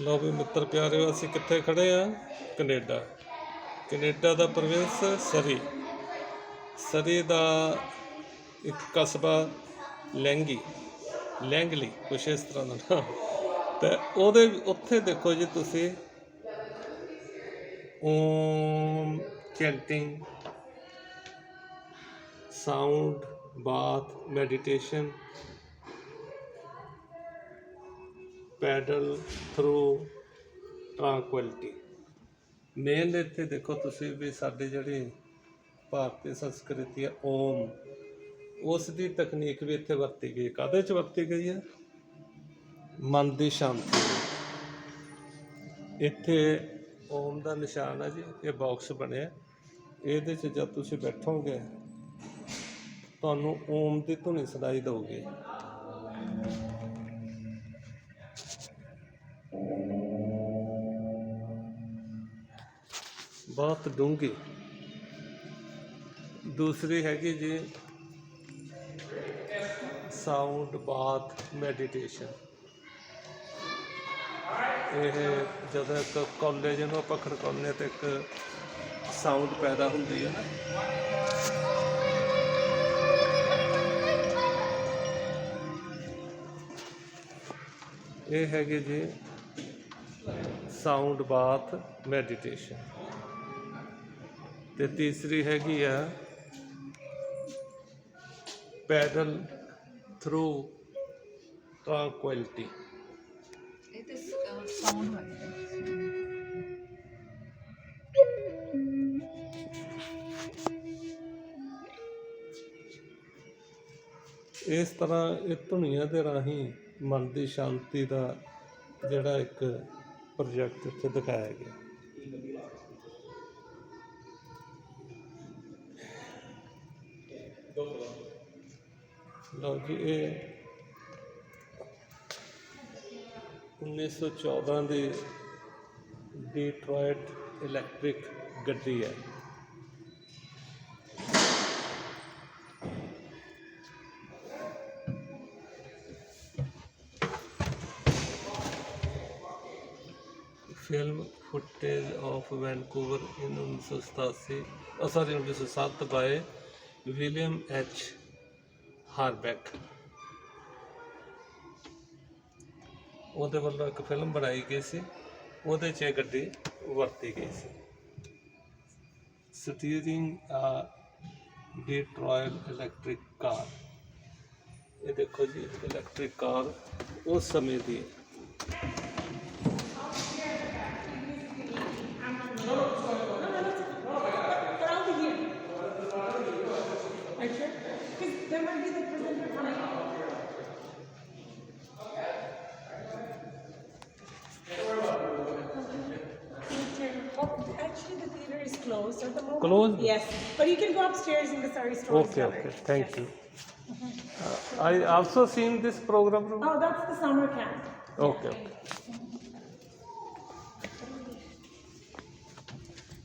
ਲਓ ਵੀ ਮਿੱਤਰ ਪਿਆਰਿਓ, ਅਸੀਂ ਕਿੱਥੇ ਖੜੇ ਆ? ਕੈਨੇਡਾ। ਕੈਨੇਡਾ ਦਾ ਪ੍ਰਵੇਸ਼ ਸਰੀ। ਸਰੀ ਦਾ ਇੱਕ ਕਸਬਾ ਲੈਂਗੀ। ਲੈਂਗਲੀ, ਕੁਛ ਇਸ ਤਰ੍ਹਾਂ ਦਾ ਨਾਮ। ਤੇ ਉਹਦੇ ਉੱਥੇ ਦੇਖੋ ਜੀ ਤੁਸੀਂ। Om, chanting, sound, bath, meditation. Paddle through tranquility main ਇੱਥੇ ਦੇਖੋ ਤੁਸੀਂ ਵੀ ਸਾਡੇ ਜਿਹੜੀ ਭਾਰਤੀ ਸੰਸਕ੍ਰਿਤੀ ਹੈ ਓਮ, ਉਸ ਦੀ ਤਕਨੀਕ ਵੀ ਇੱਥੇ ਵਰਤੀ ਗਈ ਹੈ। ਕਾਹਦੇ ਚ ਵਰਤੀ ਗਈ ਹੈ? ਮਨ ਦੀ ਸ਼ਾਂਤੀ। ਇੱਥੇ ਓਮ ਦਾ ਨਿਸ਼ਾਨ ਹੈ ਜੀ, ਇਹ ਬਾਕਸ ਬਣਿਆ। ਇਹਦੇ ਚ ਜਦ ਤੁਸੀਂ ਬੈਠੋਗੇ, ਤੁਹਾਨੂੰ ਓਮ ਦੀ ਧੁਨੀ ਸੁਣਾਈ ਦੇਊਗੀ। ਬਹੁਤ ਡੂੰਘੀ। ਦੂਸਰੀ ਹੈਗੀ ਜੀ ਸਾਊਂਡ ਬਾਥ ਮੈਡੀਟੇਸ਼ਨ ਇਹ ਜਦੋਂ ਇੱਕ ਕਾਲਜ ਨੂੰ ਆਪਾਂ ਖੜਕਾਉਂਦੇ ਹਾਂ ਤੇ ਇੱਕ ਸਾਊਂਡ ਪੈਦਾ ਹੁੰਦੀ ਹੈ ਨਾ। ਇਹ ਹੈਗੇ ਜੀ ਸਾਊਂਡ ਬਾਥ ਮੈਡੀਟੇਸ਼ਨ ਤੇ ਤੀਸਰੀ ਹੈਗੀ ਆ ਪੈਡਲ ਥਰੂ ਟ੍ਰਾਂਕੁਇਲਿਟੀ ਇਹ ਤੇ ਸਾਊਂਡ ਹੋਏਗਾ ਇਸ ਤਰ੍ਹਾਂ ਇਹ ਧੁਨੀਆਂ ਦੇ ਰਾਹੀਂ ਮਨ ਦੀ ਸ਼ਾਂਤੀ ਦਾ ਜਿਹੜਾ ਇੱਕ ਪ੍ਰੋਜੈਕਟ ਇੱਥੇ ਦਿਖਾਇਆ ਗਿਆ। ਲਓ ਜੀ ਇਹ 1914 ਦੀ ਡੀਟਰੋਇਟ ਇਲੈਕਟ੍ਰਿਕ ਗੱਡੀ ਹੈ। Film footage of Vancouver in 1987 oh, sorry 1907 by William H Harbeck ਉਹਦੇ ਵੱਲੋਂ ਇੱਕ ਫਿਲਮ ਬਣਾਈ ਗਈ ਸੀ। ਉਹਦੇ 'ਚ ਇਹ ਗੱਡੀ ਵਰਤੀ ਗਈ ਸੀ। ਸਟੀਅਰਿੰਗ ਆ ਡਿਟਰੋਇਲ ਇਲੈਕਟ੍ਰਿਕ ਕਾਰ ਇਹ ਦੇਖੋ ਜੀ ਇਲੈਕਟ੍ਰਿਕ ਕਾਰ ਉਸ ਸਮੇਂ ਦੀ Closed? Yes, but you can go upstairs in the Surrey Story Okay, okay, thank Yes. you. Uh, I also seen this program. Oh, that's the summer camp. Okay.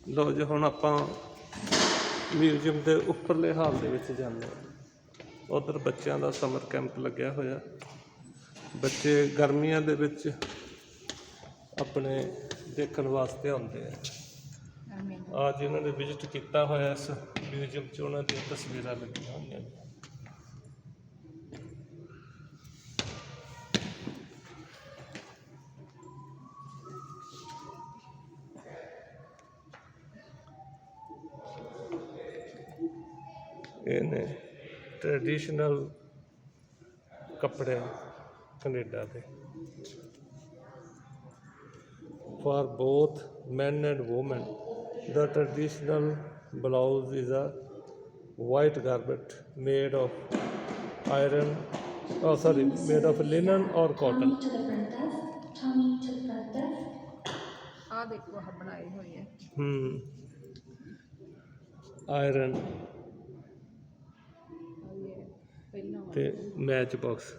ਲੋ ਜੀ ਹੁਣ ਆਪਾਂ museum ਦੇ ਉੱਪਰਲੇ ਹਾਲ ਦੇ ਵਿੱਚ ਜਾਂਦੇ ਹਾਂ ਉਧਰ ਬੱਚਿਆਂ ਦਾ ਸਮਰ ਕੈਂਪ ਲੱਗਿਆ ਹੋਇਆ ਬੱਚੇ ਗਰਮੀਆਂ ਦੇ ਵਿੱਚ ਆਪਣੇ ਦੇਖਣ ਵਾਸਤੇ ਆਉਂਦੇ ਆ ਅੱਜ ਇਹਨਾਂ ਨੇ ਵਿਜ਼ਿਟ ਕੀਤਾ ਹੋਇਆ ਇਸ ਮਿਊਜ਼ੀਅਮ 'ਚ, ਉਹਨਾਂ ਦੀਆਂ ਤਸਵੀਰਾਂ ਲੱਗੀਆਂ ਹੋਈਆਂ ਨੇ ਇਹ ਨੇ ਟ੍ਰੈਡੀਸ਼ਨਲ ਕੱਪੜੇ ਕੈਨੇਡਾ ਦੇ for both men and women. The traditional blouse is a white garment made of iron, oh sorry, made of linen or cotton. Tommy to the front desk. Tommy to the front desk. ਆ ਦੇਖੋ ਆਹ ਬਣਾਈ ਹੋਈ ਹੈ Hmm. Iron ਆਹ ਇਹ ਪਹਿਲਾਂ ਵਾਲਾ। ਤੇ ਮੈਚ ਬਾਕਸ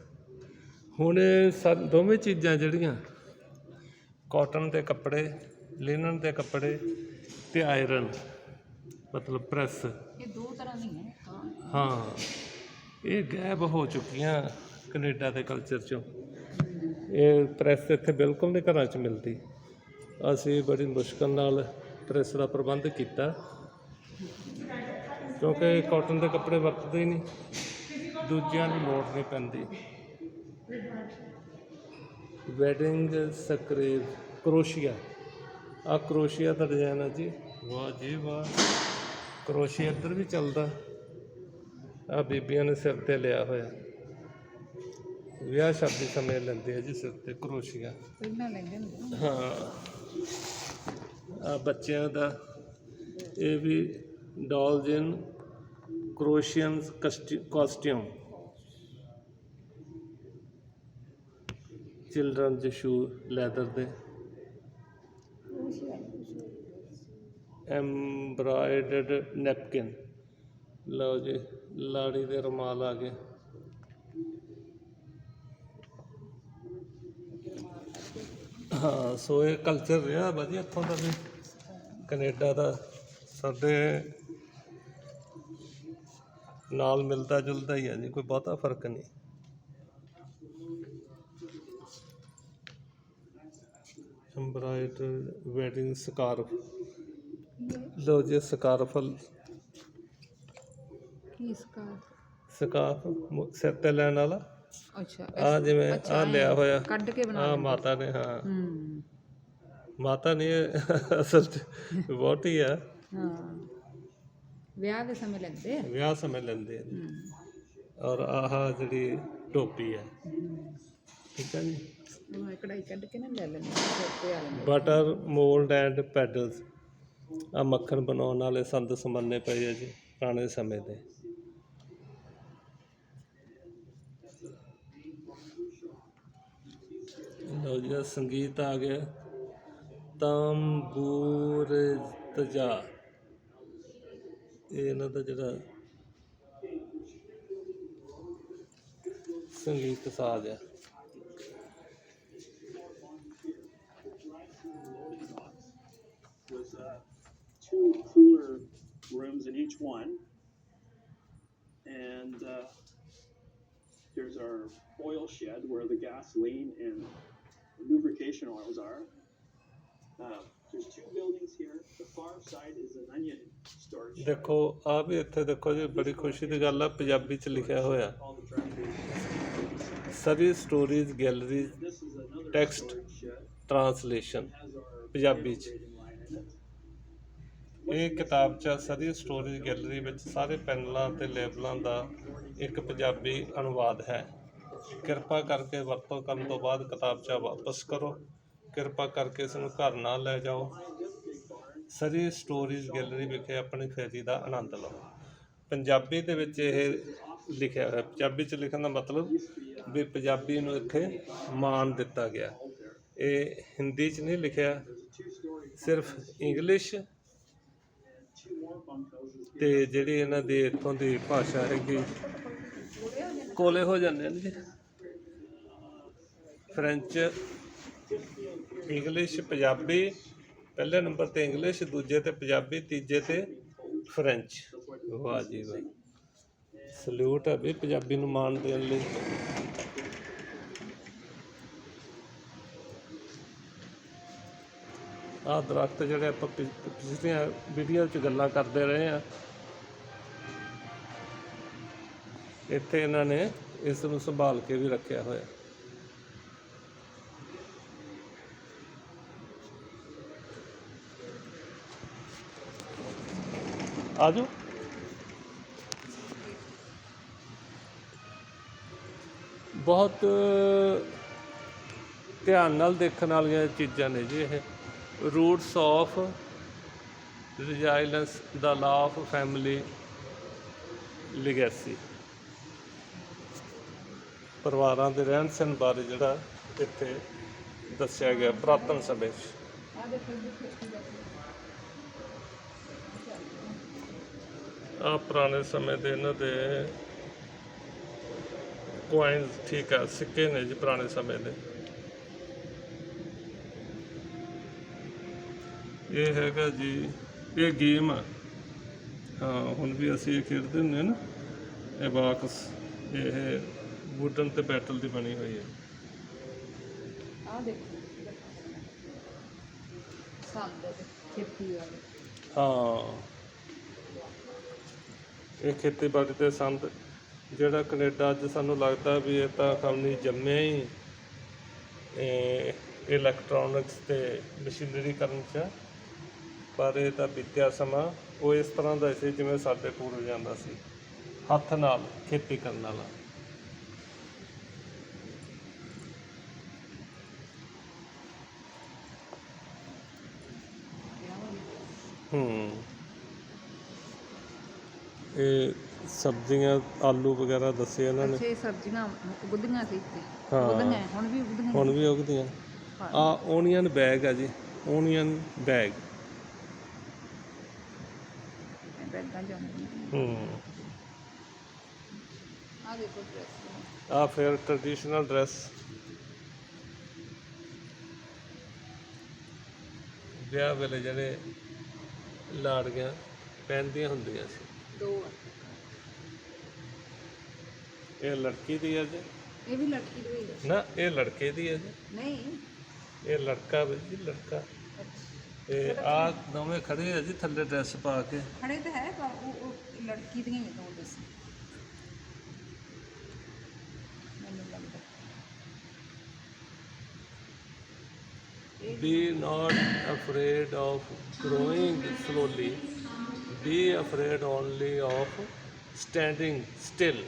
ਹੁਣ ਇਹ ਸਾ- ਦੋਵੇਂ ਚੀਜ਼ਾਂ ਜਿਹੜੀਆਂ ਕਾਟਨ ਦੇ ਕੱਪੜੇ ਲਿਨਨ ਦੇ ਕੱਪੜੇ ਤੇ ਆਇਰਨ ਮਤਲਬ ਪ੍ਰੈਸ। ਇਹ ਦੋ ਤਰ੍ਹਾਂ ਦੀ ਹੈ ਹਾਂ ਹਾਂ ਇਹ ਗਾਇਬ ਹੋ ਚੁੱਕੀਆਂ ਕੈਨੇਡਾ ਦੇ ਕਲਚਰ ਚੋਂ। ਇਹ ਪ੍ਰੈਸ ਇੱਥੇ ਬਿਲਕੁਲ ਨਹੀਂ ਘਰਾਂ 'ਚ ਮਿਲਦੀ। ਅਸੀਂ ਬੜੀ ਮੁਸ਼ਕਲ ਨਾਲ ਪ੍ਰੈਸ ਦਾ ਪ੍ਰਬੰਧ ਕੀਤਾ। ਕਿਉਂਕਿ ਕਾਟਨ ਦੇ ਕੱਪੜੇ ਵਰਤਦੇ ਹੀ ਨਹੀਂ। ਦੂਜਿਆਂ ਦੀ ਲੋੜ ਨਹੀਂ ਪੈਂਦੀ। ਵੈਡਿੰਗ ਸਕਰੇਵ ਕਰੋਸ਼ੀਆ। ਆ ਕਰੋਸ਼ੀਆ ਦਾ ਡਿਜ਼ਾਈਨ ਹੈ ਜੀ। ਵਾਹ ਜੀ ਵਾਹ। ਕਰੋਸ਼ੀਆ ਇੱਧਰ ਵੀ ਚੱਲਦਾ। ਆ ਬੀਬੀਆਂ ਨੇ ਸਿਰ ਤੇ ਲਿਆ ਹੋਇਆ। ਵਿਆਹ ਸ਼ਾਦੀ ਸਮੇਂ ਲੈਂਦੇ ਆ ਜੀ ਸਿਰ ਤੇ ਕਰੋਸ਼ੀਆ। ਪਹਿਲਾਂ ਲੈਂਦੇ ਹੁੰਦੇ ਹਾਂ। ਆ ਬੱਚਿਆਂ ਦਾ। ਇਹ ਵੀ dolls in Croatian costume. Children ਦੇ ਸ਼ੂ ਲੈਦਰ ਦੇ। ਐਮਬਰਾਇਡਰਡ ਨੈਪਕਿਨ ਲਓ ਜੀ, ਲਾੜੀ ਦੇ ਰੁਮਾਲ ਆ ਗਏ। ਹਾਂ, ਸੋ ਇਹ ਕਲਚਰ ਰਿਹਾ ਵਧੀਆ ਇੱਥੋਂ ਦਾ ਵੀ। ਕੈਨੇਡਾ ਦਾ ਸਾਡੇ ਨਾਲ ਮਿਲਦਾ ਜੁਲਦਾ ਹੀ ਹੈ ਜੀ, ਕੋਈ ਬਹੁਤਾ ਫ਼ਰਕ ਨਹੀਂ। ਐਮਬਰਾਇਡਰ ਵੈਡਿੰਗ ਸਕਾਰਫ ਲਓ ਜੀ ਸਕਾਰਫ ਕੀ ਇਸਕਾ ਸਕਾਰਫ ਮੁ- ਸਿਰ ਤੇ ਲੈਣ ਵਾਲਾ। ਅੱਛਾ ਆ ਜਿਵੇਂ ਆ ਲਿਆ ਹੋਇਆ। ਕੱਢ ਕੇ ਬਣਾ ਆ ਮਾਤਾ ਨੇ ਹਾਂ। ਹੂੰ। ਮਾਤਾ ਨੇ ਅਸਲ ਚ ਵਹੁਟੀ ਆ। ਹਾਂ। ਵਿਆਹ ਦੇ ਸਮੇਂ ਲੈਂਦੇ ਆ? ਵਿਆਹ ਸਮੇਂ ਲੈਂਦੇ ਆ। ਹੂੰ। ਔਰ ਆਹ ਜਿਹੜੀ ਟੋਪੀ ਹੈ। ਠੀਕ ਹੈ ਜੀ? ਉਹ ਕਢਾਈ ਕੱਢ ਕੇ ਨਾ ਲੈ ਲੈਂਦੇ ਤੇ ਆ ਲੈਂਦੇ ਬਟਰ ਮੋਲਡ ਐਂਡ ਪੈਡਲਸ। ਆ ਮੱਖਣ ਬਣਾਉਣ ਵਾਲੇ ਸੰਦ ਸਮੰਨੇ ਪਏ ਆ ਜੀ, ਪੁਰਾਣੇ ਸਮੇਂ ਦੇ। ਲਓ ਜੀ ਸੰਗੀਤ ਆ ਗਿਆ। ਤੰਬੂਰ ਤਜਾ। ਇਹ ਇਹਨਾਂ ਦਾ ਜਿਹੜਾ ਸੰਗੀਤ ਸਾਜ਼ ਆ। cooler rooms in each one. And uh, here's our oil shed where the gasoline and lubrication oils are. Uh, there's two buildings here. The far side is an onion storage shed. ਦੇਖੋ ਆ ਵੀ ਇੱਥੇ ਦੇਖੋ ਜੀ ਬੜੀ ਖੁਸ਼ੀ ਦੀ ਗੱਲ ਆ ਪੰਜਾਬੀ ਚ ਲਿਖਿਆ ਹੋਇਆ All the dry goods. Surrey stories galleries This is another Text. storage shed. Translation Has our Punjabi ਚ ਇਹ ਕਿਤਾਬਚਾ ਚ ਸਰੀ ਸਟੋਰੀਜ਼ ਗੈਲਰੀ ਵਿੱਚ ਸਾਰੇ ਪੈਨਲਾਂ ਅਤੇ ਲੇਬਲਾਂ ਦਾ ਇੱਕ ਪੰਜਾਬੀ ਅਨੁਵਾਦ ਹੈ। ਕਿਰਪਾ ਕਰਕੇ ਵਰਤੋਂ ਕਰਨ ਤੋਂ ਬਾਅਦ ਕਿਤਾਬਚਾ ਵਾਪਸ ਕਰੋ। ਕਿਰਪਾ ਕਰਕੇ ਇਸ ਨੂੰ ਘਰ ਨਾ ਲੈ ਜਾਓ। ਸਰੀ ਸਟੋਰੀਜ਼ ਗੈਲਰੀ ਵਿਖੇ ਆਪਣੀ ਖੇਤੀ ਦਾ ਆਨੰਦ ਲਓ। ਪੰਜਾਬੀ ਦੇ ਵਿੱਚ ਇਹ ਲਿਖਿਆ ਹੋਇਆ, ਪੰਜਾਬੀ ਚ ਲਿਖਣ ਦਾ ਮਤਲਬ ਵੀ ਪੰਜਾਬੀ ਨੂੰ ਇੱਥੇ ਮਾਣ ਦਿੱਤਾ ਗਿਆ। ਇਹ ਹਿੰਦੀ ਚ ਨਹੀਂ ਲਿਖਿਆ, ਸਿਰਫ ਇੰਗਲਿਸ਼ ਤੇ ਜਿਹੜੀ ਇਹਨਾਂ ਦੀ ਇੱਥੋਂ ਦੀ ਭਾਸ਼ਾ ਹੈਗੀ ਕੋਲੇ ਹੋ ਜਾਂਦੇ ਨੇ ਜੀ। ਫ੍ਰੈਂਚ ਇੰਗਲਿਸ਼ ਪੰਜਾਬੀ ਪਹਿਲੇ ਨੰਬਰ ਤੇ ਇੰਗਲਿਸ਼ ਦੂਜੇ ਤੇ ਪੰਜਾਬੀ ਤੀਜੇ ਤੇ ਫ੍ਰੈਂਚ ਵਾਹ ਜੀ ਵਾਹ। ਸਲੂਟ ਹੈ ਵੀ ਪੰਜਾਬੀ ਨੂੰ ਮਾਣ ਦੇਣ ਲਈ। ਆਹ ਦਰਖਤ ਜਿਹੜੇ ਆਪਾਂ ਪਿਛਲੀਆਂ ਵੀਡੀਓ 'ਚ ਗੱਲਾਂ ਕਰਦੇ ਰਹੇ ਆ ਇੱਥੇ ਇਹਨਾਂ ਨੇ ਇਸ ਨੂੰ ਸੰਭਾਲ ਕੇ ਵੀ ਰੱਖਿਆ ਹੋਇਆ। ਆਜੋ। ਬਹੁਤ ਧਿਆਨ ਨਾਲ ਦੇਖਣ ਵਾਲੀਆਂ ਚੀਜ਼ਾਂ ਨੇ ਜੀ ਇਹ। Roots of resilience the law of family ਲਿਗੈਸੀ ਪਰਿਵਾਰਾਂ ਦੇ ਰਹਿਣ ਸਹਿਣ ਬਾਰੇ ਜਿਹੜਾ ਇੱਥੇ ਦੱਸਿਆ ਗਿਆ ਪੁਰਾਤਨ ਸਮੇਂ 'ਚ। ਆ ਪੁਰਾਣੇ ਸਮੇਂ ਦੇ ਇਹਨਾਂ ਦੇ ਕੋਇਨਸ ਠੀਕ ਆ, ਸਿੱਕੇ ਨੇ ਜੀ ਪੁਰਾਣੇ ਸਮੇਂ ਦੇ। ਇਹ ਹੈਗਾ ਜੀ, ਇਹ ਗੇਮ ਆ। ਹਾਂ, ਹੁਣ ਵੀ ਅਸੀਂ ਇਹ ਖੇਡਦੇ ਹੁੰਦੇ ਨਾ, ਇਹ ਬਾਕਸ ਇਹ ਵੁੱਡਨ ਤੇ ਬੈਟਲ ਦੀ ਬਣੀ ਹੋਈ ਹੈ। ਆ ਦੇਖੋ। ਸੰਦ ਤੇ ਖੇਤੀ ਵਾਲੇ। ਹਾਂ। ਇਹ ਖੇਤੀਬਾੜੀ ਦੇ ਸੰਦ ਜਿਹੜਾ ਕੈਨੇਡਾ ਅੱਜ ਸਾਨੂੰ ਲੱਗਦਾ ਵੀ ਇਹ ਤਾਂ ਕੰਮ ਨਹੀਂ ਜੰਮਿਆ ਹੀ ਇਲੈਕਟ੍ਰੋਨਿਕਸ ਤੇ ਮਸ਼ੀਨਰੀ ਕਰਨ ਚ ਪਰ ਇਹ ਤਾਂ ਬੀਤਿਆ ਸਮਾਂ। ਉਹ ਇਸ ਤਰ੍ਹਾਂ ਦਾ ਸੀ ਜਿਵੇਂ ਸਾਡੇ ਪੂਰਵਜਾਂ ਦਾ ਸੀ। ਹੱਥ ਨਾਲ ਖੇਤੀ ਕਰਨ ਵਾਲਾ। ਹੂੰ। ਇਹ ਸਬਜ਼ੀਆਂ ਆਲੂ ਵਗੈਰਾ ਦੱਸੇ ਇਹਨਾਂ ਨੇ? ਅੱਛਾ ਇਹ ਸਬਜ਼ੀਆਂ ਉਗਦੀਆਂ ਸੀ ਇੱਥੇ। ਹਾਂ। ਉਗਦੀਆਂ ਹੁਣ ਵੀ ਉਗਦੀਆਂ ਹੁਣ ਵੀ ਉਗਦੀਆਂ। ਆ ਓਨੀਅਨ ਬੈਗ ਆ ਜੀ ਓਨੀਅਨ ਬੈਗ ਬੈਗਾਂ ਜਾਂਦੀਆਂ ਹੂੰ। ਆ ਦੇਖੋ ਡਰੈਸ ਆ ਫਿਰ ਟ੍ਰੈਡੀਸ਼ਨਲ ਡਰੈਸ ਵਿਆਹ ਵੇਲੇ ਜਿਹੜੇ ਲਾੜੀਆਂ ਪਹਿਨਦੀਆਂ ਹੁੰਦੀਆਂ ਸੀ। ਦੋ ਆ। ਇਹ ਲੜਕੀ ਦੀ ਹੈ ਜੀ? ਇਹ ਵੀ ਲਟਕੀ ਹੋਈ ਹੈ ਨਾ ਇਹ ਲੜਕੇ ਦੀ ਹੈ ਜੀ? ਨਹੀਂ। ਇਹ ਲੜਕਾ ਵੀ ਜੀ ਲੜਕਾ। ਤੇ ਆ ਦੋਵੇਂ ਖੜੇ ਆ ਜੀ ਥੱਲੇ ਡਰੈਸ ਪਾ ਕੇ। ਖੜੇ ਤਾਂ ਹੈ ਪਰ ਉਹ ਉਹ ਲੜਕੀ ਦੀਆਂ ਹੀ ਦੋ ਦੱਸ ਮੈਨੂੰ ਲੱਗਦਾ be not afraid of growing slowly be afraid only of standing still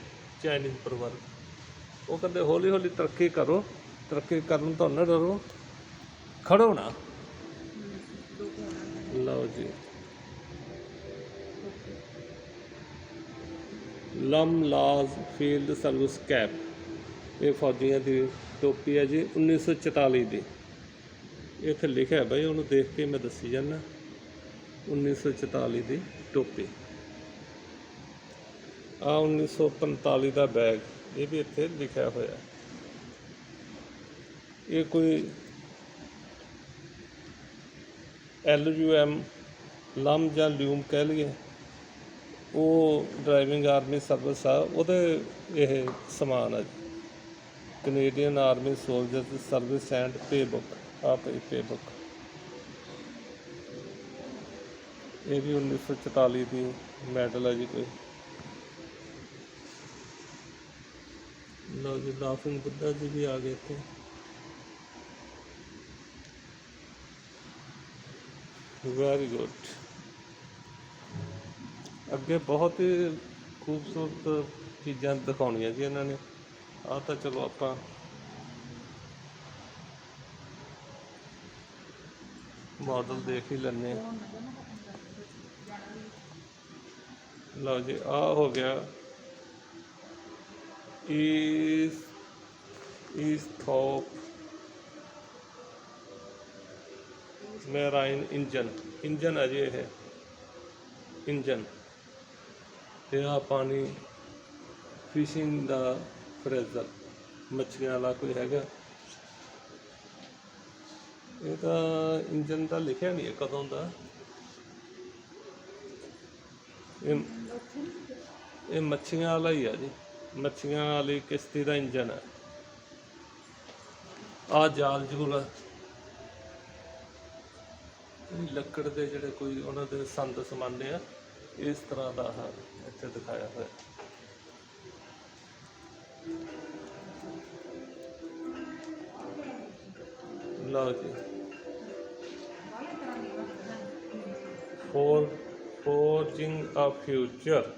Chinese ਪ੍ਰਵਰਗ ਉਹ ਕਹਿੰਦੇ ਹੌਲੀ ਹੌਲੀ ਤਰੱਕੀ ਕਰੋ ਤਰੱਕੀ ਕਰਨ ਤੋਂ ਨਾ ਡਰੋ ਖੜੋ ਨਾ ਲਓ ਜੀ ਲਮ ਲਾਜ਼ ਫੀਲਡ ਸਰਵਿਸ ਕੈਪ ਇਹ ਫੌਜੀਆਂ ਦੀ ਟੋਪੀ ਹੈ ਜੀ 1944 ਦੀ ਇੱਥੇ ਲਿਖਿਆ ਹੈ ਬਾਈ, ਉਹਨੂੰ ਦੇਖ ਕੇ ਮੈਂ ਦੱਸੀ ਜਾਂਦਾ। 1944 ਦੀ ਟੋਪੀ। ਆ 1945 ਦਾ ਬੈਗ, ਇਹ ਵੀ ਇੱਥੇ ਲਿਖਿਆ ਹੋਇਆ। ਇਹ ਕੋਈ ਐਲ ਯੂ ਐਮ ਲਮ ਜਾਂ ਲਿਊਮ ਕਹਿ ਲਈਏ, ਉਹ ਡਰਾਈਵਿੰਗ ਆਰਮੀ ਸਰਵਿਸ ਆ, ਉਹਦੇ ਇਹ ਸਮਾਨ ਆ ਜੀ। Canadian army soldiers service and pay book ਆ ਪਈ ਪੇ ਬੁੱਕ ਇਹ ਵੀ 1944 ਦੀ ਮੈਡਲ ਹੈ ਜੀ ਕੋਈ। ਲਓ ਜੀ, ਲਾਫਿੰਗ ਬੁੱਧਾ ਜੀ ਵੀ ਆ ਗਏ ਇੱਥੇ। ਵੈਰੀ ਗੁੱਡ ਅੱਗੇ ਬਹੁਤ ਹੀ ਖੂਬਸੂਰਤ ਚੀਜ਼ਾਂ ਦਿਖਾਉਣੀਆਂ ਜੀ ਇਹਨਾਂ ਨੇ। ਆ ਤਾਂ ਚਲੋ ਆਪਾਂ ਮਾਡਲ ਦੇਖ ਹੀ ਲੈਂਦੇ ਹਾਂ। ਲਓ ਜੀ, ਆ ਹੋ ਗਿਆ। ਇਸ ਇਸ ਥੋਪ ਮੈਰਾਈਨ ਇੰਜਨ ਇੰਜਨ ਹੈ ਜੀ ਇਹ। ਇੰਜਨ ਤੇ ਆ ਪਾਣੀ ਫਿਸ਼ਿੰਗ ਦਾ ਫਰੇਜ਼ਰ। ਮੱਛੀਆਂ ਵਾਲਾ ਕੋਈ ਹੈਗਾ? ਇਹ ਤਾਂ ਇੰਜਨ ਦਾ ਲਿਖਿਆ ਨਹੀਂ ਕਦੋਂ ਦਾ। ਇਹ ਇਹ ਮੱਛੀਆਂ ਵਾਲਾ ਹੀ ਆ ਜੀ। ਮੱਛੀਆਂ ਵਾਲੀ ਕਿਸ਼ਤੀ ਦਾ ਇੰਜਨ ਹੈ। ਆ ਜਾਲ ਜੂਲ ਲੱਕੜ ਦੇ ਜਿਹੜੇ ਕੋਈ ਉਹਨਾਂ ਦੇ ਸੰਦ ਸਮਾਨੇ ਆ, ਇਸ ਤਰ੍ਹਾਂ ਦਾ ਆ ਇੱਥੇ ਦਿਖਾਇਆ ਹੋਇਆ। ਲਓ ਜੀ। ਫੋਰ ਫੋਰਜਿੰਗ ਆ ਫਿਊਚਰ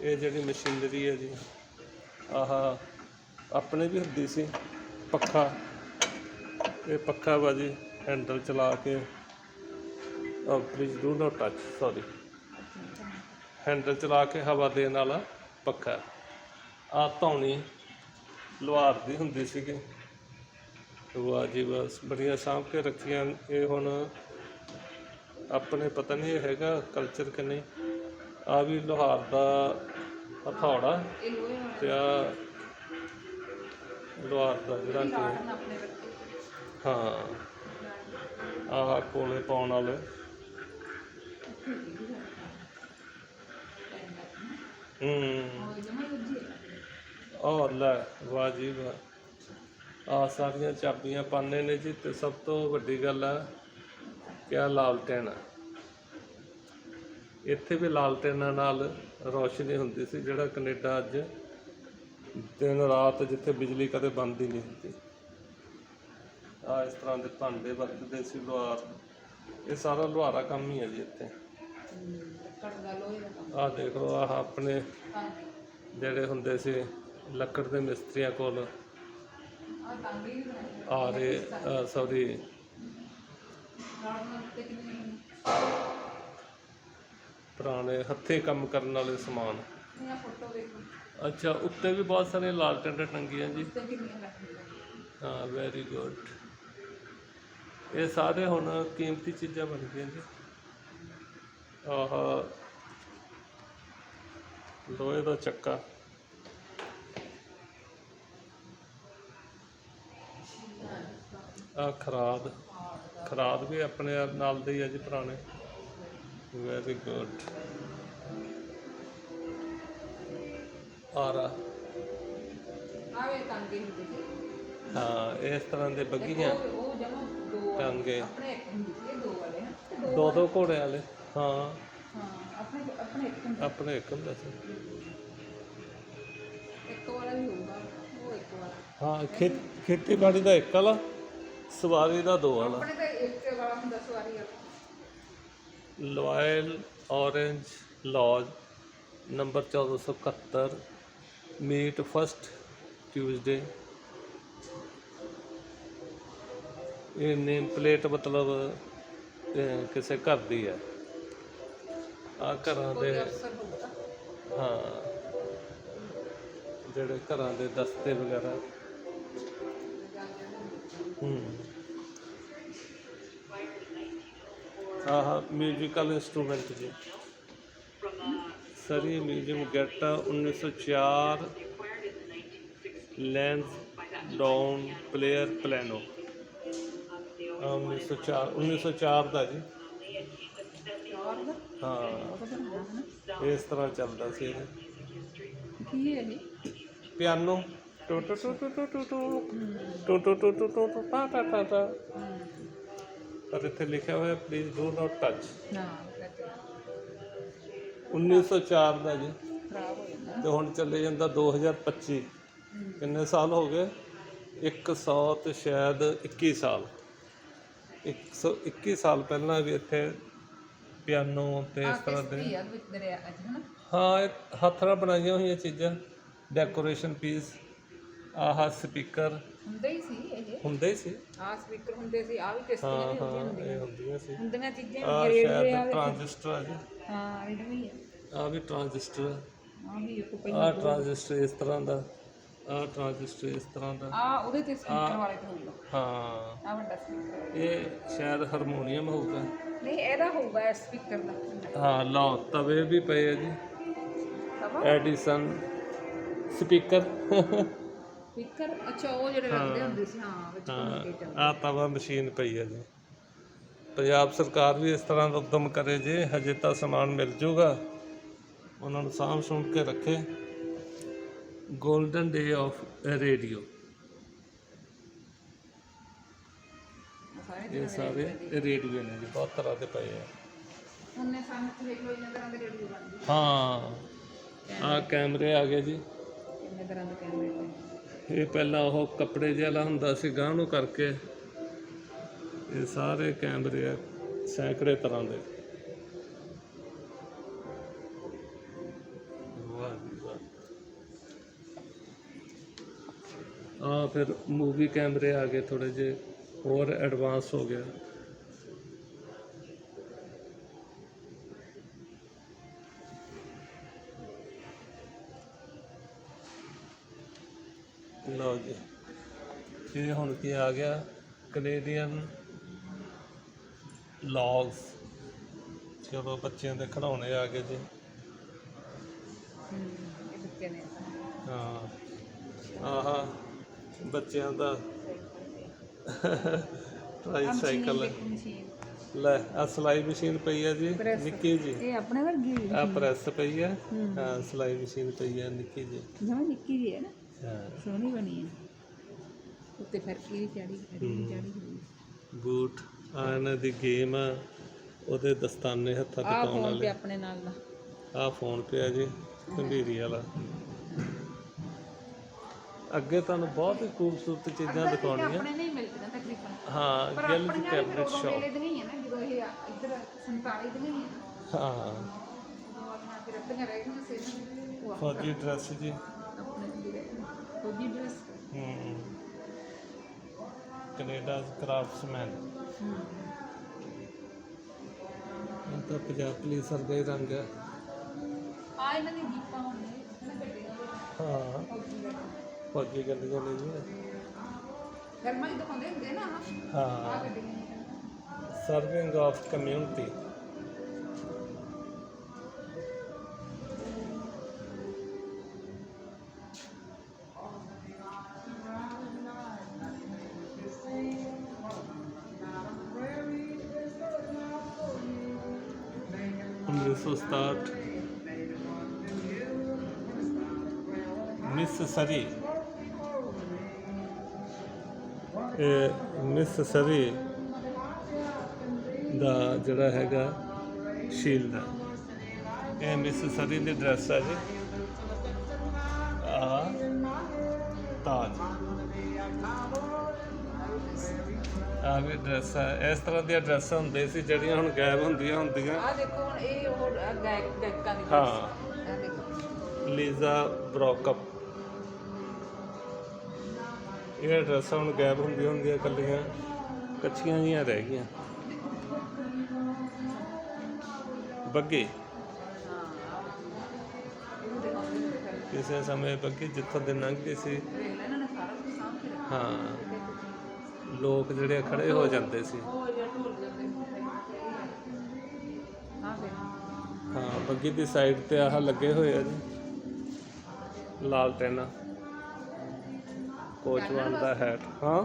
ਇਹ ਜਿਹੜੀ ਮਸ਼ੀਨਰੀ ਹੈ ਜੀ, ਆਹ ਆਪਣੇ ਵੀ ਹੁੰਦੀ ਸੀ, ਪੱਖਾ। ਇਹ ਪੱਖਾ ਬਾਜੀ ਹੈਂਡਲ ਚਲਾ ਕੇ। oh please do not touch sorry handle ਚਲਾ ਕੇ ਹਵਾ ਦੇਣ ਵਾਲਾ ਪੱਖਾ। ਆ ਧੌਣੀ ਲੁਹਾਰ ਦੀ ਹੁੰਦੀ ਸੀਗੀ। ਵਾਹ ਜੀ ਬਸ ਬੜੀਆਂ ਸਾਂਭ ਕੇ ਰੱਖੀਆਂ। ਇਹ ਹੁਣ ਆਪਣੇ ਪਤਾ ਨਹੀਂ ਇਹ ਹੈਗਾ ਕਲਚਰ ਕਿ ਨਹੀਂ। ਆ ਵੀ ਲੋਹਾਰ ਦਾ ਹਥੌੜਾ ਇਹ ਲੋਹੇ ਵਾਲਾ ਤੇ ਆ ਲੋਹਾਰ ਦਾ ਜਿਹੜਾ ਕਿ ਹਾਂ, ਆਹ ਕੋਲੇ ਪਾਉਣ ਵਾਲੇ। ਹੂੰ। ਉਹ ਔਰ ਲੈ, ਵਾਹ ਜੀ ਵਾਹ। ਆ ਸਾਰੀਆਂ ਚਾਬੀਆਂ ਪਾਣੇ ਨੇ ਜੀ ਤੇ ਸਭ ਤੋਂ ਵੱਡੀ ਗੱਲ ਆ ਕਿ ਆ ਲਾਲਟੈਨ ਆ? ਇੱਥੇ ਵੀ ਲਾਲਟੈਨਾਂ ਨਾਲ ਰੋਸ਼ਨੀ ਹੁੰਦੀ ਸੀ ਜਿਹੜਾ ਕੈਨੇਡਾ ਅੱਜ ਦਿਨ ਰਾਤ ਜਿੱਥੇ ਬਿਜਲੀ ਕਦੇ ਬੰਦ ਹੀ ਨਹੀਂ ਹੁੰਦੀ। ਆ ਇਸ ਤਰ੍ਹਾਂ ਦੇ ਭਾਂਡੇ ਵਰਤਦੇ ਸੀ ਲੁਹਾਰ। ਇਹ ਸਾਰਾ ਲੁਹਾਰਾ ਕੰਮ ਹੀ ਹੈ ਜੀ ਇੱਥੇ। ਆਹ ਦੇਖ ਲਓ ਆਹ ਆਪਣੇ ਜਿਹੜੇ ਹੁੰਦੇ ਸੀ ਲੱਕੜ ਦੇ ਮਿਸਤਰੀਆਂ ਕੋਲ ਆ ਆ ਰਹੇ ਸੌਰੀ ਪੁਰਾਣੇ ਹੱਥੇ ਕੰਮ ਕਰਨ ਵਾਲੇ ਸਮਾਨ। ਅੱਛਾ ਉੱਤੇ ਵੀ ਬਹੁਤ ਸਾਰੇ ਲਾਲਟੈਨ ਟੰਗੀਆਂ ਜੀ। ਹਾਂ ਵੈਰੀ ਗੁੱਡ ਇਹ ਸਾਰੇ ਹੁਣ ਕੀਮਤੀ ਚੀਜ਼ਾਂ ਬਣ ਗਈਆਂ ਜੀ। ਆਹ ਲੋਹੇ ਦਾ ਚੱਕਾ। ਆ ਖਰਾਦ। ਖਰਾਦ ਵੀ ਆਪਣੇ ਆਪ ਨਾਲ ਦੇ ਹੀ ਆ ਜੀ ਪੁਰਾਣੇ। ਵੈਰੀ ਗੁੱਡ ਆਰਾ। ਆਵੇ ਟਾਂਗੇ ਹੁੰਦੇ ਸੀ। ਹਾਂ ਇਸ ਤਰ੍ਹਾਂ ਦੇ ਬੱਗੀਆਂ ਉਹ ਜਮਾ ਦੋ ਟਾਂਗੇ। ਆਪਣੇ ਇੱਕ ਹੁੰਦੀ ਸੀ ਇਹ ਦੋ ਵਾਲੇ ਦੋ ਦੋ ਘੋੜੇ ਵਾਲੇ ਹਾਂ। ਹਾਂ ਆਪਣੇ ਆਪਣੇ ਇੱਕ ਹੁੰਦਾ ਆਪਣੇ ਇੱਕ ਹੁੰਦਾ ਸੀ। ਇੱਕ ਵਾਲਾ ਵੀ ਹੋਊਗਾ ਉਹ ਇੱਕ ਵਾਲਾ। ਹਾਂ ਖੇਤ ਖੇਤੀਬਾੜੀ ਦਾ ਇੱਕ ਵਾਲਾ ਸਵਾਰੀ ਦਾ ਦੋ ਵਾਲਾ। ਆਪਣੇ ਤਾਂ ਇੱਕ ਵਾਲਾ ਹੁੰਦਾ ਸਵਾਰੀ ਵਾਲਾ Loyal Orange Lodge number 1471 meet first Tuesday ਇਹ ਨੇਮ ਪਲੇਟ ਮਤਲਬ ਕਿਸੇ ਘਰ ਦੀ ਹੈ। ਆ ਘਰਾਂ ਦੇ ਹਾਂ। ਜਿਹੜੇ ਘਰਾਂ ਦੇ ਦਸਤੇ ਵਗੈਰਾ। ਹੂੰ। ਆਹ ਮਿਊਜ਼ੀਕਲ ਇਨਸਟਰੂਮੈਂਟ ਜੀ ਸਰੀ ਮਿਊਜ਼ੀਅਮ ਗੈਟਾ 1904 ਲੈਂਡ ਡਾਊਨ ਪਲੇਅਰ ਪਲੈਨੋ 1904 1904 ਦਾ ਜੀ ਹਾਂ ਇਸ ਤਰ੍ਹਾਂ ਚੱਲਦਾ ਸੀ ਇਹ ਕੀ ਹੈ ਇਹ ਪਿਆਨੋ ਟੂ ਟੂ ਟੂ ਟੂ ਟੂ ਟੂ ਟੂ ਟੂ ਟੂ ਟੂ ਟਾ ਟਾ ਟਾ ਟਾ ਪਰ ਇੱਥੇ ਲਿਖਿਆ ਹੋਇਆ ਪਲੀਜ਼ ਡੂ ਨਾਟ ਟੱਚ ਨਾ ਕਹਤੇ 1904 ਦਾ ਜੀ ਖਰਾਬ ਹੋ ਜਾਂਦਾ ਤੇ ਹੁਣ ਚੱਲੇ ਜਾਂਦਾ 2025 ਕਿੰਨੇ ਸਾਲ ਹੋ ਗਏ 100 ਤੇ ਸ਼ਾਇਦ 21 ਸਾਲ 121 ਸਾਲ ਪਹਿਲਾਂ ਵੀ ਇੱਥੇ ਪਿਆਨੋ ਤੇ ਇਸ ਤਰ੍ਹਾਂ ਦੇ ਹਾਂ ਇਹ ਹੱਥ ਨਾਲ ਬਣਾਈਆਂ ਹੋਈਆਂ ਚੀਜ਼ਾਂ ਡੈਕੋਰੇਸ਼ਨ ਪੀਸ ਆਹ ਸਪੀਕਰ ਹੁੰਦੇ ਹੀ ਸੀ ਇਹ। ਹੁੰਦੇ ਹੀ ਸੀ। ਆ ਸਪੀਕਰ ਹੁੰਦੇ ਸੀ ਆ ਵੀ ਕਿਸ਼ਤੀਆਂ ਹਾਂ ਵੀ ਹਾਂ ਹੁੰਦੀਆਂ ਇਹ ਹੁੰਦੀਆਂ। ਸੀ। ਹੁੰਦੀਆਂ ਚੀਜ਼ਾਂ ਆ ਵੀ ਰੇਡੀਓ ਸ਼ਾਇਦ ਆ ਟ੍ਰਾਂਜ਼ਿਸਟਰ ਆ ਜੀ। ਹਾਂ ਵੀ ਹੈ। ਆ ਵੀ ਟ੍ਰਾਂਜ਼ਿਸਟਰ ਆ। ਵੀ ਇੱਕ ਆ ਟ੍ਰਾਂਜ਼ਿਸਟਰ ਇਸ ਤਰ੍ਹਾਂ ਦਾ ਆ ਟ੍ਰਾਂਜ਼ਿਸਟਰ ਇਸ ਤਰ੍ਹਾਂ ਦਾ। ਆ ਉਹਦੇ ਤੇ ਸਪੀਕਰ ਵਾਲੇ ਤੇ ਹੋਊਗਾ। ਹਾਂ। ਆ ਵੱਡਾ ਸਪੀਕਰ ਇਹ ਸ਼ਾਇਦ ਹਾਰਮੋਨੀਅਮ ਹੋਊਗਾ। ਨਹੀਂ ਇਹਦਾ ਹੋਊਗਾ ਸਪੀਕਰ ਦਾ। ਹਾਂ ਲਓ ਤਵੇ ਵੀ ਪਏ ਆ ਜੀ। ਸਭਾ ਐਡੀਸਨ ਸਪੀਕਰ ਸਪੀਕਰ? ਅੱਛਾ ਉਹ ਜਿਹੜੇ ਲੱਗਦੇ ਹੁੰਦੇ ਸੀ ਹਾਂ ਵਿੱਚ ਘੁੰਮ ਕੇ ਚੱਲ ਆ ਤਵਾ ਮਸ਼ੀਨ ਪਈ ਹੈ ਜੀ। ਪੰਜਾਬ ਸਰਕਾਰ ਵੀ ਇਸ ਤਰ੍ਹਾਂ ਦਾ ਉਦਮ ਕਰੇ ਜੇ ਹਜੇ ਤਾਂ ਸਮਾਨ ਮਿਲ ਜਾਊਗਾ ਉਹਨਾਂ ਨੂੰ ਸਾਂਭ ਸੁੰਭ ਕੇ ਰੱਖੇ। 골ਡਨ ਡੇ ਆਫ ਰੇਡੀਓ ਇਹ ਸਾਰੇ ਰੇਡੀਓ ਨੇ ਜੀ ਬਹੁਤ ਤਰ੍ਹਾਂ ਦੇ ਪਏ ਆ। ਉਹਨੇ ਸਾਨੂੰ ਦੇਖ ਲਓ ਇਹਨਾਂ ਤਰ੍ਹਾਂ ਦੇ ਰੇਡੀਓ ਬਣਦੇ। ਹਾਂ। ਆ ਕੈਮਰੇ ਆ ਗਏ ਜੀ। ਕਿੰਨੇ ਤਰ੍ਹਾਂ ਦੇ ਕੈਮਰੇ ਪਏ। ਇਹ ਪਹਿਲਾਂ ਉਹ ਕੱਪੜੇ ਜਿਹਾ ਹੁੰਦਾ ਸੀ ਗਾਂਹ ਨੂੰ ਕਰਕੇ ਇਹ ਸਾਰੇ ਕੈਮਰੇ ਆ, ਸੈਂਕੜੇ ਤਰ੍ਹਾਂ ਦੇ। ਆ ਫਿਰ ਮੂਵੀ ਕੈਮਰੇ ਆ ਗਏ ਥੋੜੇ ਜੇ ਹੋਰ ਐਡਵਾਂਸ ਹੋ ਗਿਆ। ਲਓ ਜੀ। ਇਹ ਹੁਣ ਕੀ ਆ ਗਿਆ? ਕੈਨੇਡੀਅਨ ਲੌਗਸ ਚਲੋ ਬੱਚਿਆਂ ਦੇ ਖਿਡੌਣੇ ਆ ਗਏ ਜੀ। ਹੂੰ ਆਹਾ ਬੱਚਿਆਂ ਦਾ ਟ੍ਰਾਈਸਾਈਕਲ ਲੈ ਆ ਸਲਾਈ ਮਸ਼ੀਨ ਪਈ ਹੈ ਜੀ। ਨਿੱਕੀ ਜੀ। ਇਹ ਆਪਣੇ ਵਰਗੀ ਆ ਪ੍ਰੈਸ ਪਈ ਹੈ। ਹਾਂ ਸਲਾਈ ਮਸ਼ੀਨ ਪਈ ਹੈ ਨਿੱਕੀ ਜੀ। ਜਮਾ ਨਿੱਕੀ ਜੀ ਹੈ ਨਾ। ਸੋਹਣੀ ਬਣੀ ਹੈ ਉੱਤੇ ਫਰਕੀ ਵੀ ਚੜੀ ਖੜੀ ਚੜੀ ਹੋਈ ਬੂਟ ਆ ਇਹਨਾਂ ਦੀ ਗੇਮ ਆ ਉਹਦੇ ਦਸਤਾਨੇ ਹੱਥਾਂ ਤੇ ਆ ਪਾਉਣ ਫੋਨ ਤੇ ਵਾਲੇ ਆਪਣੇ ਨਾਲ ਦਾ। ਆ ਫੋਨ ਪਿਆ ਜੀ ਗੰਭੀਰੀ ਵਾਲਾ। ਅੱਗੇ ਤੁਹਾਨੂੰ ਬਹੁਤ ਹੀ ਖੂਬਸੂਰਤ ਚੀਜ਼ਾਂ ਦਿਖਾਉਣੀਆਂ। ਆਪਣੇ ਨਹੀਂ ਮਿਲਦੀਆਂ ਤਕਰੀਬਨ। ਹਾਂ ਪਰ ਗਿੱਲ ਆਪਣੀਆਂ ਕੈਬਨਿਟ ਵੀ ਸ਼ਾਪ ਮੇਲੇ ਦੀ ਨਹੀਂ ਹੈ ਨਾ ਜਦੋਂ ਇਹ ਆ- ਇੱਧਰ 47 ਦੀ ਨਹੀਂ ਹੈ ਹਾਂ। ਉਹ ਆਪਣਾ ਫਿਰ ਅੱਧੀਆਂ ਰਹਿ ਗਈਆਂ ਸੀ ਨਾ ਉਹ ਫੌਜੀ ਡਰੈਸ ਜੀ। ਕੈਨੇਡਾ ਕਰਾਫਟਸਮੈਨ ਤਾਂ ਪੰਜਾਬ ਪੁਲਿਸ ਵਰਗਾ ਹੀ ਰੰਗ ਹੈ ਆ ਇਹਨਾਂ ਦੀ ਜੀਪਾਂ ਹੁੰਦੀਆਂ ਇਹਨਾਂ ਗੱਡੀਆਂ ਹਾਂ। ਫੌਜੀ ਗੱਡੀਆਂ ਫੌਜੀ ਗੱਡੀਆਂ ਨੇ ਜੀ ਫਿਲਮਾਂ 'ਚ ਦਿਖਾਉਂਦੇ ਹੁੰਦੇ ਨਾ। ਹਾਂ। ਸਰਵਿੰਗ ਆਫ ਕਮਿਊਨਿਟੀ ਸਰੀ ਦਾ ਜਿਹੜਾ ਹੈਗਾ ਸ਼ੀਲਡ ਹੈ। ਇਹ ਮਿਸ ਸਰੀ ਦੀ ਡਰੈਸ ਹੈ ਜੀ। ਆ ਤਾਜ। ਆ ਵੀ ਡਰੈਸ ਇਸ ਤਰ੍ਹਾਂ ਦੀਆਂ ਡਰੈਸਾਂ ਹੁੰਦੇ ਸੀ ਜਿਹੜੀਆਂ ਹੁਣ ਗਾਇਬ ਹੁੰਦੀਆਂ ਹੁੰਦੀਆਂ। ਆ ਦੇਖੋ ਹੁਣ ਇਹ ਉਹ ਗਾਇਕ ਗਾਇਕਾਂ ਦੀ ਹਾਂ। ਆ ਲੀਜ਼ਾ ਬ੍ਰੋਕਅਪ ਇਹ ਡਰੈਸਾਂ ਹੁਣ ਗਾਇਬ ਹੁੰਦੀਆਂ ਹੁੰਦੀਆਂ ਕੱਲੀਆਂ ਕੱਚੀਆਂ ਜੀਆਂ ਰਹਿ ਗਈਆਂ। ਬੱਗੇ। ਕਿਸੇ ਸਮੇਂ ਬੱਗੇ ਜਿੱਥੋਂ ਦੇ ਲੰਘਦੇ ਸੀ। ਹਾਂ। ਲੋਕ ਜਿਹੜੇ ਖੜੇ ਹੋ ਜਾਂਦੇ ਸੀ। ਹਾਂ ਫਿਰ ਹਾਂ ਬੱਗੀ ਦੀ ਸਾਈਡ ਤੇ ਆਹ ਲੱਗੇ ਹੋਏ ਆ ਜੀ। ਲਾਲ ਟੈਨਾ ਕੋਚਵਾਨ ਦਾ ਹੈਟ ਹਾਂ।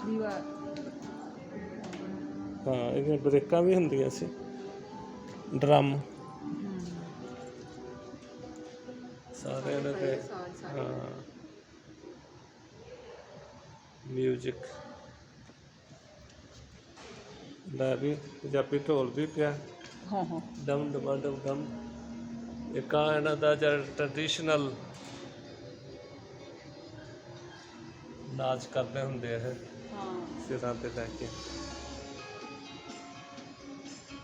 ਦੀਵਾਰ ਹਾਂ ਇਹਦੀਆਂ ਬ੍ਰੇਕਾਂ ਵੀ ਹੁੰਦੀਆਂ ਸੀ। ਡਰਮ। ਸਾਰੇ ਇਹਨਾਂ ਦੇ ਹਾਂ। ਮਿਊਜ਼ਿਕ ਲੈ ਵੀ ਪੰਜਾਬੀ ਢੋਲ ਵੀ ਪਿਆ। ਹਾਂ ਹਾਂ। ਡਮ ਡਮ ਡਮ ਡਮ। ਇੱਕ ਆ ਇਹਨਾਂ ਦਾ ਜਿਹੜਾ ਟ੍ਰੈਡੀਸ਼ਨਲ ਨਾਚ ਕਰਦੇ ਹੁੰਦੇ ਆ ਇਹ। ਹਾਂ। ਸਿਰਾਂ ਤੇ ਲੈ ਕੇ।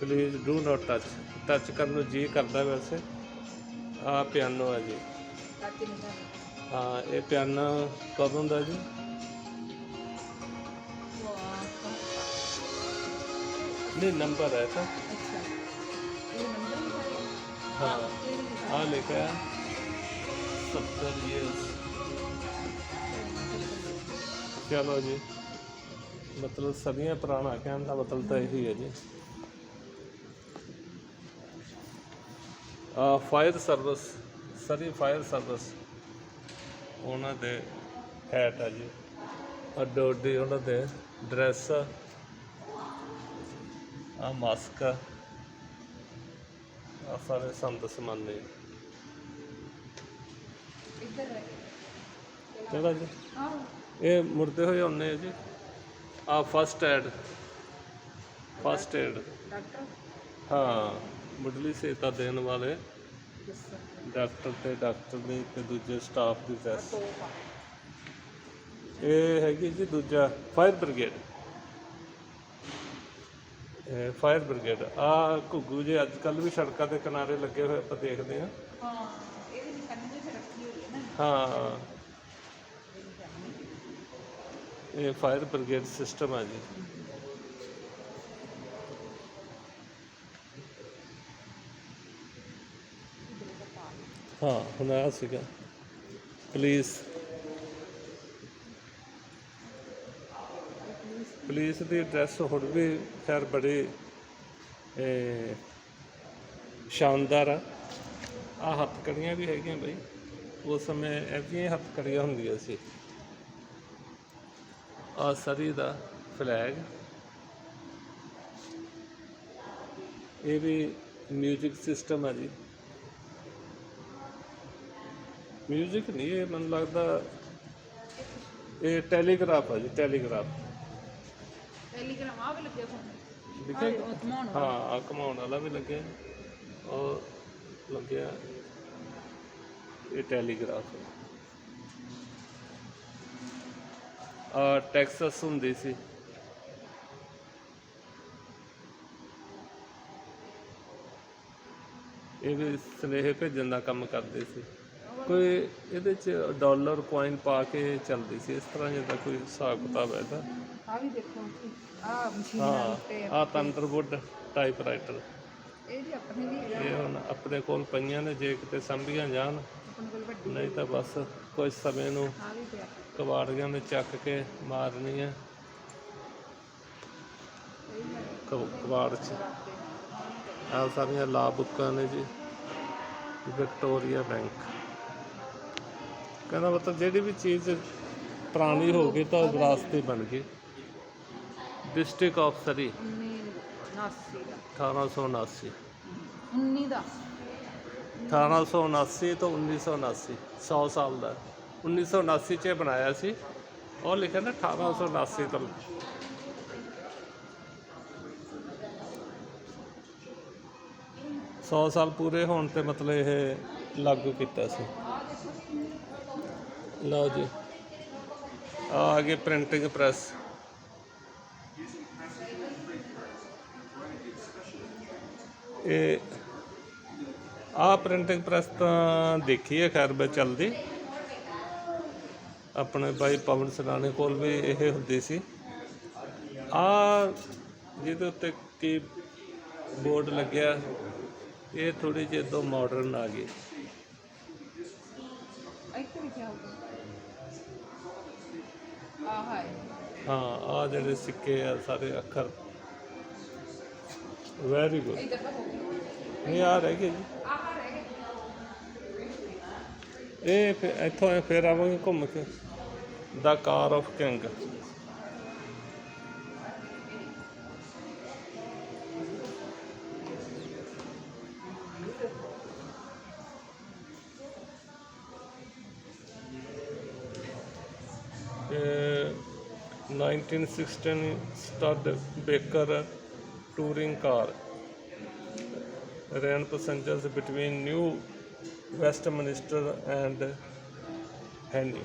Please do not touch touch ਕਰਨ ਨੂੰ ਜੀ ਕਰਦਾ ਵੈਸੇ। ਆ ਪਿਆਨੋ ਹੈ ਜੀ ਹਾਂ ਇਹ ਪਿਆਨੋ ਕਦੋਂ ਦਾ ਜੀ? ਵਾਹ ਨਹੀਂ ਨੰਬਰ ਹੈ ਤਾਂ। ਅੱਛਾ। ਇਹ ਨੰਬਰ ਵੀ ਹੈ। ਹਾਂ। ਆ ਲਿਖਿਆ। 70 years ਚਲੋ ਜੀ ਮਤਲਬ ਸਦੀਆਂ ਪੁਰਾਣਾ ਕਹਿਣ ਦਾ ਮਤਲਬ ਤਾਂ ਇਹੀ ਹੈ ਜੀ। ਆ fire service Surrey fire service ਉਹਨਾਂ ਦੇ ਹੈਟ ਆ ਜੀ। ਅੱਡੋ ਅੱਡੀ ਉਹਨਾਂ ਦੇ ਡਰੈਸ ਆ ਮਾਸਕ ਆ ਸਾਰੇ ਸੰਦ ਸਮਾਨੇ। ਇੱਧਰ ਹੈ ਕਿਹੜਾ ਜੀ? ਆਹ ਇਹ ਮੁਰਦੇ ਹੋਏ ਹੁੰਨੇ ਆ ਜੀ। ਆ first aid first aid doctor? ਹਾਂ ਮੁੱਢਲੀ ਸਹਾਇਤਾ ਦੇਣ ਵਾਲੇ। ਡਾਕਟਰ ਤੇ ਡਾਕਟਰ ਦੇ ਤੇ ਦੂਜੇ ਸਟਾਫ ਦੀ ਡਰੈਸ ਇਹ ਹੈਗੀ ਜੀ ਦੂਜਾ ਫਾਇਰ ਬ੍ਰਿਗੇਡ ਇਹ ਫਾਇਰ ਬ੍ਰਿਗੇਡ ਆ ਘੁੱਗੂ ਜੇ ਅੱਜ ਕੱਲ ਵੀ ਸੜਕਾਂ ਦੇ ਕਿਨਾਰੇ ਲੱਗੇ ਹੋਏ ਆਪਾਂ ਦੇਖਦੇ ਹਾਂ। ਹਾਂ ਇਹਦੀ ਨਿਸ਼ਾਨੀ ਫਿਰ ਰੱਖੀ ਹੋਈ ਹੈ ਨਾ। ਹਾਂ। ਇਹ ਫਾਇਰ ਬ੍ਰਿਗੇਡ ਸਿਸਟਮ ਆ ਜੀ। ਹਾਂ, ਹੁਣ ਆ ਸੀਗਾ। ਪੁਲਿਸ ਪੁਲਿਸ ਦੀ ਡਰੈਸ ਹੁਣ ਵੀ ਖੈਰ ਬੜੀ ਸ਼ਾਨਦਾਰ ਆ। ਆ ਹੱਥ ਕੜੀਆਂ ਵੀ ਹੈਗੀਆਂ ਬਈ। ਉਸ ਸਮੇਂ ਇਹ ਵੀ ਹੱਥ ਕੜੀਆਂ ਹੁੰਦੀਆਂ ਸੀ। ਆ ਸਰੀ ਦਾ ਫਲੈਗ। ਇਹ ਵੀ ਮਿਊਜ਼ਿਕ ਸਿਸਟਮ ਹੈ ਜੀ। ਮਿਊਜ਼ਿਕ ਨਹੀਂ ਇਹ ਮੈਨੂੰ ਲੱਗਦਾ ਇਹ ਟੈਲੀਗ੍ਰਾਫ ਆ ਜੀ ਟੈਲੀਗ੍ਰਾਫ ਟੈਲੀਗ੍ਰਾਮ ਆ ਵੀ ਲੱਗਿਆ ਫੋਨ ਹਾਂ ਆ ਕਮਾਉਣ ਵਾਲਾ ਵੀ ਲੱਗਿਆ। ਔਰ ਲੱਗਿਆ ਇਹ ਟੈਲੀਗ੍ਰਾਫ ਆ ਟੈਕਸਸ ਹੁੰਦੀ ਸੀ। ਇਹ ਵੀ ਸੁਨੇਹੇ ਭੇਜਣ ਦਾ ਕੰਮ ਕਰਦੇ ਸੀ। ਕੋਈ ਇਹਦੇ ਚ ਡਾਲਰ ਕੋਇਨ ਪਾ ਕੇ ਚੱਲਦੀ ਸੀ। ਇਸ ਤਰ੍ਹਾਂ ਜਿਹਾ ਕੋਈ ਹਿਸਾਬ ਕਿਤਾਬ ਹੈ ਤਾਂ ਆ ਵੀ ਦੇਖੋ ਆ ਮਸ਼ੀਨਾਂ ਟਾਈਪਰਾਈਟਰ ਇਹ ਜੀ ਆਪਣੇ ਵੀ ਹੈਗਾ, ਇਹ ਹੁਣ ਆਪਣੇ ਕੋਲ ਪਈਆਂ ਨੇ ਜੇ ਕਿਤੇ ਸੰਭੀਆਂ ਜਾਣ ਨਹੀਂ ਤਾਂ ਬਸ ਕੁਝ ਸਮੇਂ ਨੂੰ ਆ ਵੀ ਪਿਆ। ਕਬਾੜੀਆਂ ਨੇ ਚੱਕ ਕੇ ਮਾਰਨੀ ਹੈ ਕਬਾੜ 'ਚ। ਆ ਸਾਰੀਆਂ ਲਾ ਬੁੱਕਾਂ ਨੇ ਜੀ। Victoria bank. ਕਹਿੰਦਾ ਮਤਲਬ ਜਿਹੜੀ ਵੀ ਚੀਜ਼ ਪੁਰਾਣੀ ਹੋ ਗਈ ਤਾਂ ਉਹ ਵਿਰਾਸਤੀ ਬਣ ਗਈ। ਡਿਸਟ੍ਰਿਕਟ ਆਫ ਸਰੀ। 1979 ਦਾ 1879 19 ਦਾ 1879 ਤੋਂ 1979 100 ਸਾਲ ਦਾ। 1979 ਚ ਇਹ ਬਣਾਇਆ ਸੀ। ਉਹ ਲਿਖਿਆ ਨਾ 1879 ਤੋਂ। ਸੌ ਸਾਲ ਪੂਰੇ ਹੋਣ ਤੇ ਮਤਲਬ ਇਹ ਲਾਗੂ ਕੀਤਾ ਸੀ। ਲਓ ਜੀ। ਆ ਆ ਗਏ ਪ੍ਰਿੰਟਿੰਗ ਪ੍ਰੈਸ। ਇਹ ਆ ਪ੍ਰਿੰਟਿੰਗ ਪ੍ਰੈਸ ਤਾਂ ਦੇਖੀ ਹੈ, ਖੈਰ ਬਈ ਚੱਲਦੀ। ਆਪਣੇ ਬਾਈ ਪਵਨ ਸਰਾਣੇ ਕੋਲ ਵੀ ਇਹ ਹੁੰਦੀ ਸੀ। ਆ ਜਿਹਦੇ ਉੱਤੇ ਕੀ ਬੋਰਡ ਲੱਗਿਆ ਇਹ ਥੋੜੀ ਜਿਹੀ ਤੋਂ ਮਾਡਰਨ ਆ ਗਈ। ਹੈ ਆ ਜਿਹੜੇ ਸਿੱਕੇ ਆ ਸਾਰੇ ਅੱਖਰ। ਵੈਰੀ ਗੁੱਡ ਨਹੀਂ ਆ ਰਹਿ ਗਏ ਜੀ। ਇਹ ਫਿਰ ਇੱਥੋਂ ਐ ਫੇਰ ਆਵਾਂਗੇ ਘੁੰਮ ਕੇ ਦਾ ਕਾਰ ਆਫ ਕਿੰਗ ਇਹ 1916 baker touring car ran passengers between new Westminster and Haney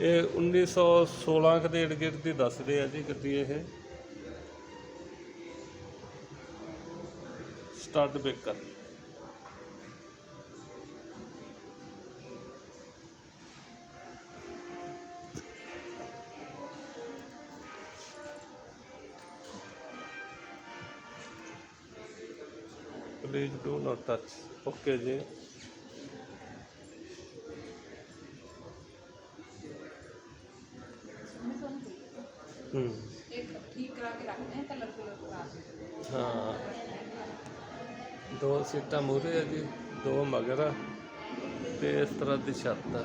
ਇਹ 1916 ਕੁ ਦੇ ਇਰਦ ਗਿਰਦ ਦੀ ਦੱਸਦੇ ਆ ਜੀ ਗੱਡੀ ਇਹ। Studebaker please do not touch okay ਜੀ ਹੂੰ ਇੱਕ ਠੀਕ ਕਰਾ ਕੇ ਰੱਖਦੇ ਆ ਕਲਰ ਕਲਰ ਕਰਾ ਕੇ ਹਾਂ ਦੋ ਸੀਟਾਂ ਮੂਹਰੇ ਆ ਜੀ ਦੋ ਮਗਰ ਆ ਤੇ ਇਸ ਤਰ੍ਹਾਂ ਦੀ ਛੱਤ ਆ।